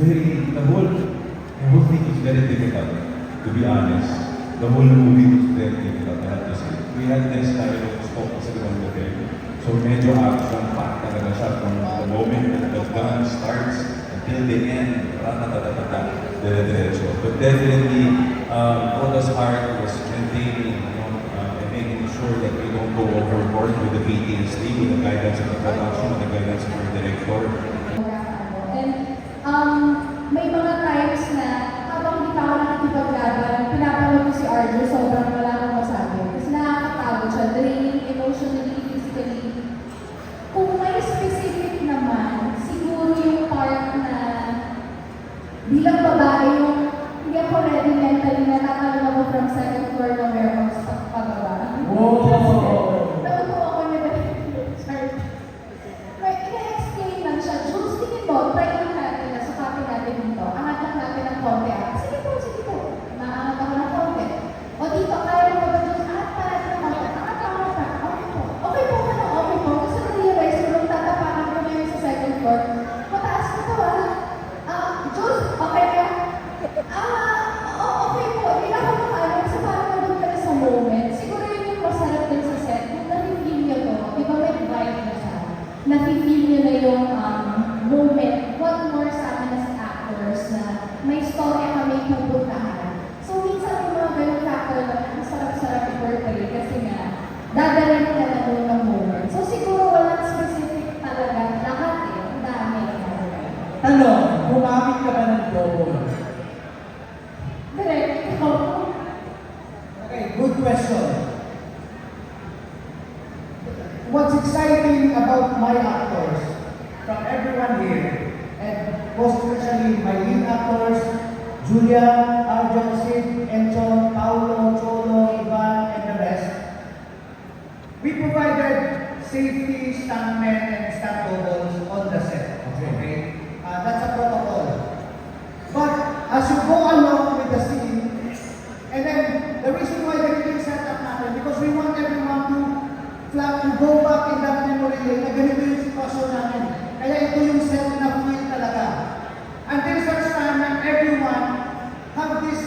very, the whole, the whole thing is very difficult, to be honest. The whole movie was very difficult, I have to say. We had this kind of focus around the film. So medyo action-packed talaga siya from the moment that the gun starts until the end. Ratatatatata, dire-diretso. But definitely, um, Oda's heart was maintaining, you know, uh, and making sure that we don't go overboard with the PTSD, with the guidance of the production, with the guidance of the director. Na doon ng. So, siguro walang specific talaga. Lahat eh. Ang dami. Tanong, gumamit ka ba ng? Correct. Ikaw. Okay, good question. What's exciting about my actors, from everyone here, and most especially my lead actors, Julia, safety stuntmen and stunt doubles on the set. Okay? Uh, that's a protocol. But as you go along with the scene, and then the reason why ganito yung setup natin, because we want everyone to flat to go back in that memory lane na ganito yung sitwasyon namin. Kaya ito yung set na feel talaga. Until such time na everyone have this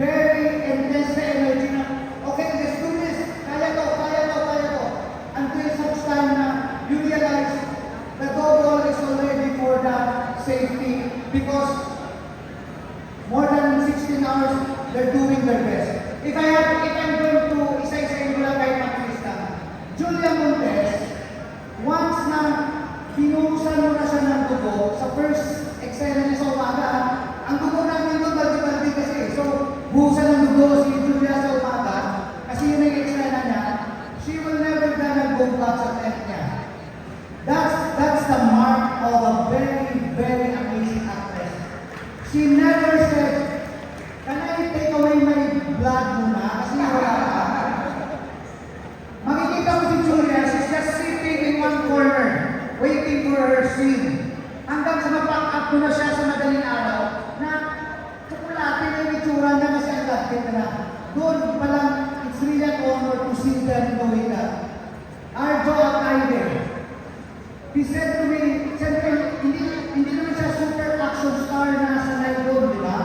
very intense energy na, okay, let's do this. Kaya to, kaya to, kaya to. Until such time na you realize the double is already for the safety because more than 16 hours, they're doing their best. If I have, if I'm going to isa-isayin ko lang kay Patrista, Julia Montes, once na pinuhusan mo na siya ng dugo, sa first eksena niya sa umaga, ang dugo namin doon, baldi-baldi kasi. So, buhusan ng dugo si Julia sa umaga, kasi yun ang eksena niya, she will never gonna go back sa tent niya. That's very, amazing actress. She never said, can I take away my blood muna? Kasi wala ka. Makikita mo si Julia, she's just sitting in one corner, waiting for her scene. Hanggang sa ma-pack up na siya sa madaling araw, na chocolate na yung itsura niya kasi ang gagawin na. Doon pa lang, it's really an honor to see them doing that. Arjo at Aide, He said to me, siyempre, hindi, hindi naman siya super action star na nasa night doon, di ba?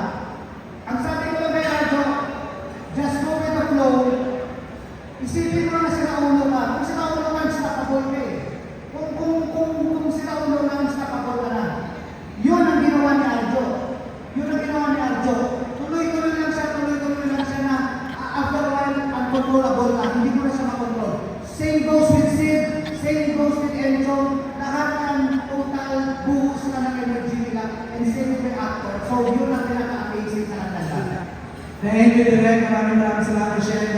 Ang sabi ko lang kay Arjo, just go with the flow. Isipin mo na sila ulo ka. Kung sila ulo ka, unstoppable ka eh. Kung, kung, kung, kung sila ulo ka, unstoppable ka na. Yun ang ginawa ni Arjo. Yun ang ginawa ni Arjo. Tuloy-tuloy lang siya, tuloy-tuloy lang siya na ah, after a while, uncontrollable na. Hindi ko na siya makontrol. Same goes with Sid, same goes with Enzo. Lahat ng total buhos na ng energy nila and same with the actor. So yun ang pinaka-amazing sa kanila. Thank you, Direk. Maraming maraming salamat, Michelle.